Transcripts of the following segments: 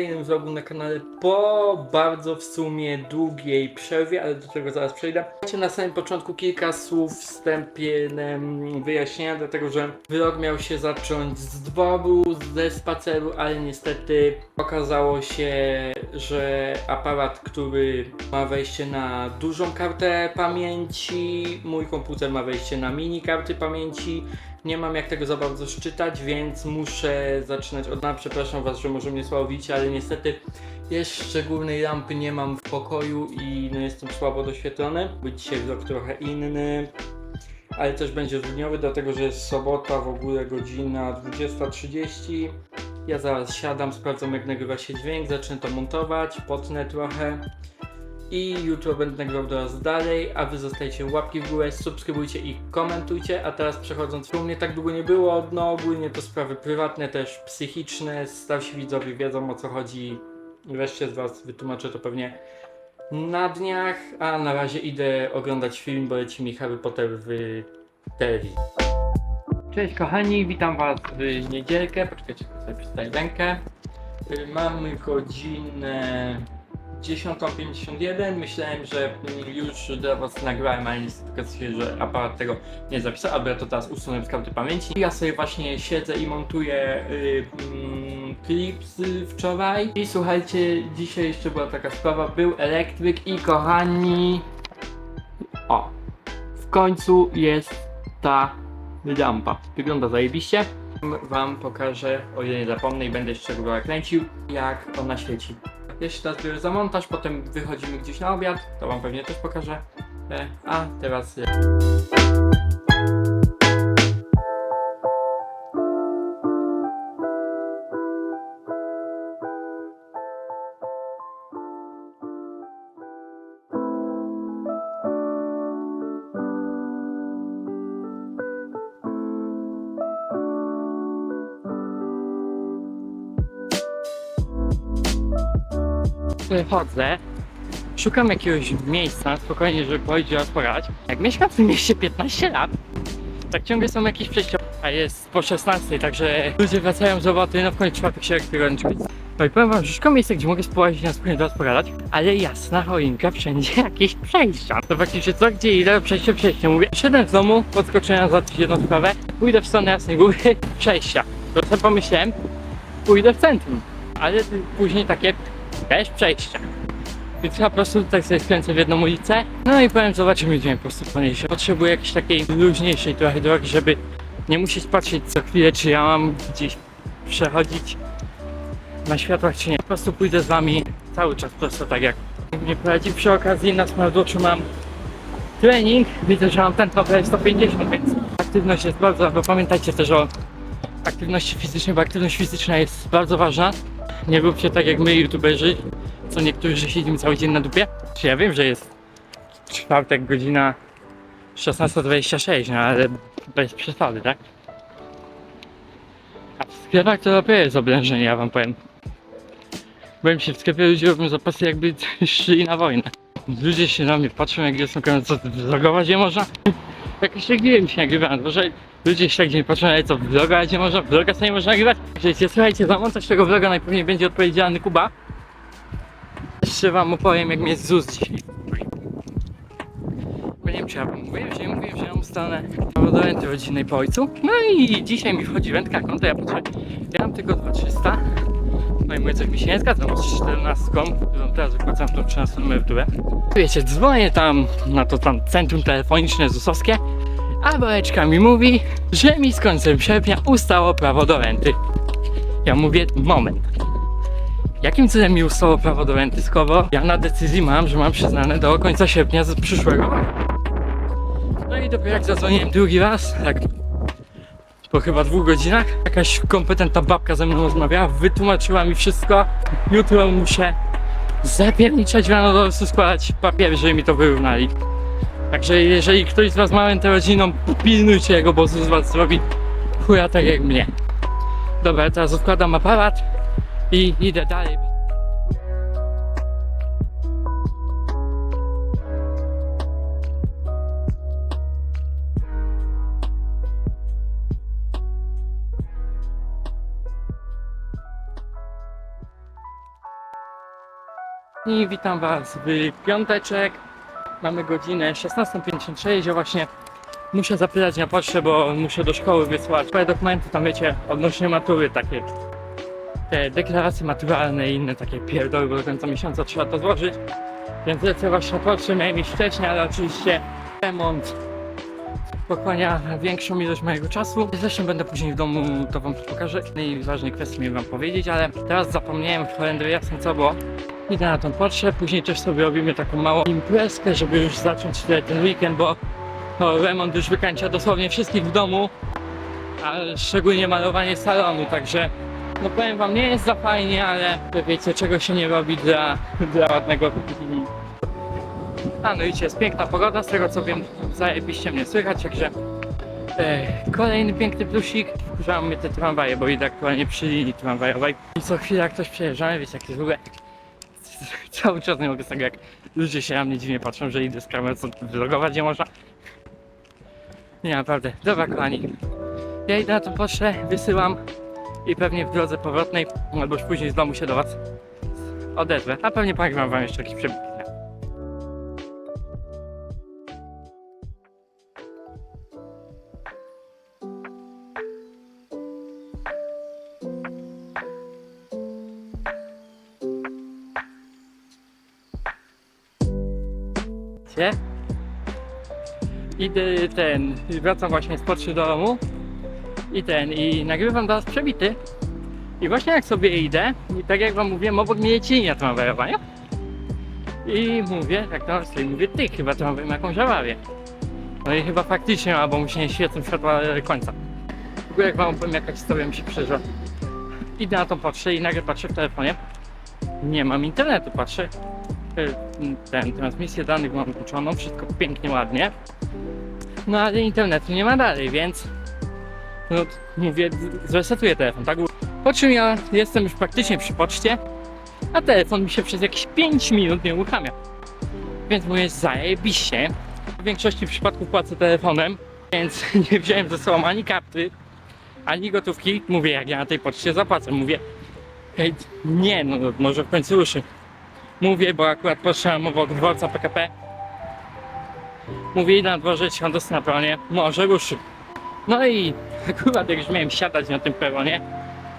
kolejnym vlogu na kanale po bardzo w sumie długiej przerwie, ale do tego zaraz przejdę. Na samym początku kilka słów wstępiem wyjaśnienia, dlatego że vlog miał się zacząć z dworu, ze spaceru, ale niestety okazało się, że aparat, który ma wejście na dużą kartę pamięci, mój komputer ma wejście na mini karty pamięci, nie mam jak tego za bardzo szczytać, więc muszę zaczynać od na. Przepraszam Was, że może mnie słabo widzicie, ale niestety jeszcze górnej lampy nie mam w pokoju i no jestem słabo doświetlony. Być dzisiaj vlog trochę inny, ale też będzie dniowy, dlatego że jest sobota, w ogóle godzina 20.30. Ja zaraz siadam, sprawdzam jak nagrywa się dźwięk, zacznę to montować, potnę trochę. I jutro będę nagrywał do Was dalej, a Wy zostajcie łapki w górę, subskrybujcie i komentujcie. A teraz przechodząc, u mnie tak długo nie było, no ogólnie to sprawy prywatne, też psychiczne. Starsi widzowie wiedzą o co chodzi. Wreszcie z Was wytłumaczę to pewnie na dniach, a na razie idę oglądać film, bo leci mi Harry Potter w telewizji. Cześć kochani, witam Was w niedzielkę. Poczekajcie, sobie przeczytaj rękę. Y, Mamy godzinę 10.51. Myślałem, że już dla Was nagrałem, ale niestety okazuje się, że aparat tego nie zapisał, albo ja to teraz usunę z karty pamięci. Ja sobie właśnie siedzę i montuję y, mm, klip z wczoraj. I słuchajcie, dzisiaj jeszcze była taka sprawa, był elektryk i kochani... O! W końcu jest ta lampa. Wygląda zajebiście. Wam pokażę, o ile nie zapomnę i będę jeszcze go kręcił, jak ona świeci. Jeszcze teraz biorę za montaż, potem wychodzimy gdzieś na obiad, to wam pewnie też pokażę. E, A teraz... e, Wychodzę, szukam jakiegoś miejsca spokojnie, żeby pójść raz porać. Jak mieszkam w tym mieście 15 lat, tak ciągle są jakieś przejścia, a jest po 16, także ludzie wracają z roboty, no w końcu czwartek się elektroniczny. No i powiem wam, że szukam miejsca, gdzie mogę spłazić na spokojnie do poradać, ale jasna choinka, wszędzie jakieś przejścia. To faktycznie co, gdzie ile, przejście, przejście. Mówię, szedłem z domu, podskoczyłem za jedną sprawę, pójdę w stronę Jasnej Góry, przejścia. To sobie pomyślałem, pójdę w centrum, ale później takie też przejścia. Więc ja po prostu tutaj sobie skręcę w jedną ulicę. No i powiem, zobaczymy gdzie mnie po prostu poniesie. Potrzebuję jakiejś takiej luźniejszej trochę drogi, żeby nie musieć patrzeć co chwilę, czy ja mam gdzieś przechodzić na światłach, czy nie. Po prostu pójdę z wami cały czas prosto tak jak mnie prowadzi. Przy okazji na smartwatchu mam trening. Widzę, że mam ten prawie 150, więc aktywność jest bardzo, bo pamiętajcie też o aktywności fizycznej, bo aktywność fizyczna jest bardzo ważna. Nie róbcie tak jak my youtuberzy, co niektórzy siedzimy cały dzień na dupie. Czy ja wiem, że jest czwartek, godzina 16.26, no ale bez przesady, tak? A w sklepach to dopiero jest oblężenie, ja wam powiem. Byłem się w sklepie, ludzie robią zapasy jakby szli na wojnę. Ludzie się na mnie patrzą, jak jest no co vlogować nie można? Jakoś nigdy mi się nagrywa na dworze. Ludzie się tak dzień patrzą, ale co, vloga gdzie można? Vloga sobie można nagrywać? Wiecie, słuchajcie, za montaż tego vloga najpewniej będzie odpowiedzialny Kuba. Jeszcze wam opowiem, jak mnie ZUS dzisiaj. Bo nie wiem, czy ja wam mówiłem, że nie mówiłem, że ja mam prawo do renty rodzinnej po ojcu. No i dzisiaj mi wchodzi wędka konto, ja potrzebuję. Ja mam tylko 2300. No i mówię, coś mi się nie zgadza, z 14, którą teraz wypłacam tą 13 emeryturę. Wiecie, dzwonię tam na to tam centrum telefoniczne ZUS-owskie, a Boleczka mi mówi, że mi z końcem sierpnia ustało prawo do renty. Ja mówię, moment. Jakim cudem mi ustało prawo do renty, skoro ja na decyzji mam, że mam przyznane do końca sierpnia z przyszłego roku? No i dopiero jak zadzwoniłem drugi raz, tak po chyba dwóch godzinach, jakaś kompetentna babka ze mną rozmawiała, wytłumaczyła mi wszystko. Jutro muszę zapierniczać rano do prostu składać papiery, żeby mi to wyrównali. Także jeżeli ktoś z was ma rentę rodziną, pilnujcie jego, bo z was zrobi chuja tak jak mnie. Dobra, teraz odkładam aparat i idę dalej. I witam Was w piąteczek. Mamy godzinę 16.56, ja właśnie muszę zapytać na pocztę, bo muszę do szkoły wysłać swoje dokumenty, tam wiecie, odnośnie matury takie te deklaracje maturalne i inne takie pierdoły, bo do końca miesiąca trzeba to złożyć. Więc lecę właśnie na pocztę, miałem iść wcześniej, ale oczywiście remont pochłania większą ilość mojego czasu. Zresztą będę później w domu, to wam pokażę. Najważniejsze kwestie miałem wam powiedzieć, ale teraz zapomniałem w kalendarzu jasno co było. Idę na tą pocztę, później też sobie robimy taką małą imprezkę, żeby już zacząć ten weekend, bo no, remont już wykańcza dosłownie wszystkich w domu, a szczególnie malowanie salonu, także no powiem wam, nie jest za fajnie, ale wiecie czego się nie robi dla, dla ładnego a no i dzisiaj jest piękna pogoda, z tego co wiem, zajebiście mnie słychać, także e, kolejny piękny plusik. Wkurzają mnie te tramwaje, bo idę aktualnie przy linii tramwajowej i co chwilę jak ktoś przejeżdżamy, wiecie jak jest w ogóle cały czas nie mogę z tego jak ludzie się na mnie dziwnie patrzą, że idę z kamerą, vlogować nie można. Nie, naprawdę. Dobra kochani, ja idę na tą pocztę, wysyłam i pewnie w drodze powrotnej, albo już później z domu się do was odezwę, a pewnie nagram wam jeszcze jakiś przebitki. Idę ten, wracam właśnie z poczty do domu i ten, i nagrywam do was przebity. I właśnie jak sobie idę, i tak jak wam mówiłem, obok mnie linia tramwajowa, nie? I mówię, tak ostro, i mówię, ty, chyba tramwaj ma jakąś awarię. No i chyba faktycznie, albo mu się świecą światła końca. W ogóle jak wam powiem, jaka historia mi się przeżyła. Idę na tą pocztę i nagle patrzę w telefonie. Nie mam internetu, patrzę. E, Ten, transmisję danych mam włączoną, wszystko pięknie, ładnie. No ale internetu nie ma dalej, więc no mówię, zresetuję telefon, tak? Po czym ja jestem już praktycznie przy poczcie, a telefon mi się przez jakieś 5 minut nie uruchamia. Więc mówię, zajebiście. W większości przypadków płacę telefonem, więc nie wziąłem ze sobą ani karty, ani gotówki. Mówię, jak ja na tej poczcie zapłacę. Mówię, hej, nie, no, może w końcu ruszy. Mówię, bo akurat patrzyłem obok dworca PKP. Mówię, na dworze, do na peronie, może ruszy. No i akurat jak już miałem siadać na tym peronie,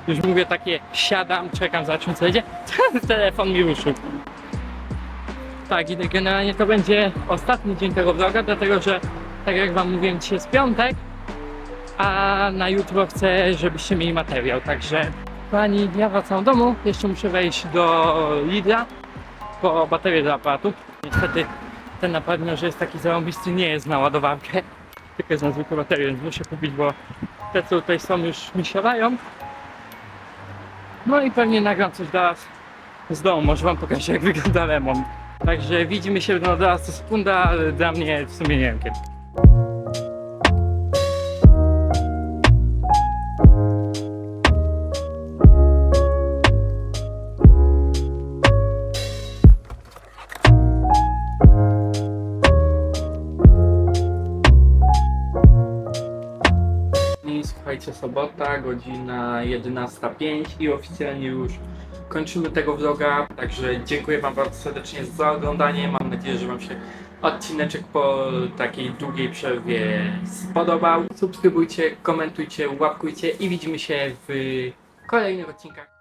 już mówię takie, siadam, czekam, za co jedzie, telefon mi ruszył. Tak, i generalnie to będzie ostatni dzień tego vloga, dlatego że, tak jak wam mówiłem, dzisiaj jest piątek, a na jutro chcę, żebyście mieli materiał, także pani, ja wracam do domu, jeszcze muszę wejść do Lidla po baterię do aparatu. Niestety ten aparat, że jest taki zarąbisty, nie jest na ładowarkę, tylko jest na zwykłe baterie, więc muszę kupić, bo te, co tutaj są, już mi siadają. No i pewnie nagram coś dla was z domu, może wam pokażę jak wygląda remont. Także widzimy się no, dla sekunda, ale dla mnie w sumie nie wiem kiedy. Słuchajcie, sobota, godzina 11.05 i oficjalnie już kończymy tego vloga, także dziękuję wam bardzo serdecznie za oglądanie, mam nadzieję, że wam się odcineczek po takiej długiej przerwie spodobał. Subskrybujcie, komentujcie, łapkujcie i widzimy się w kolejnych odcinkach.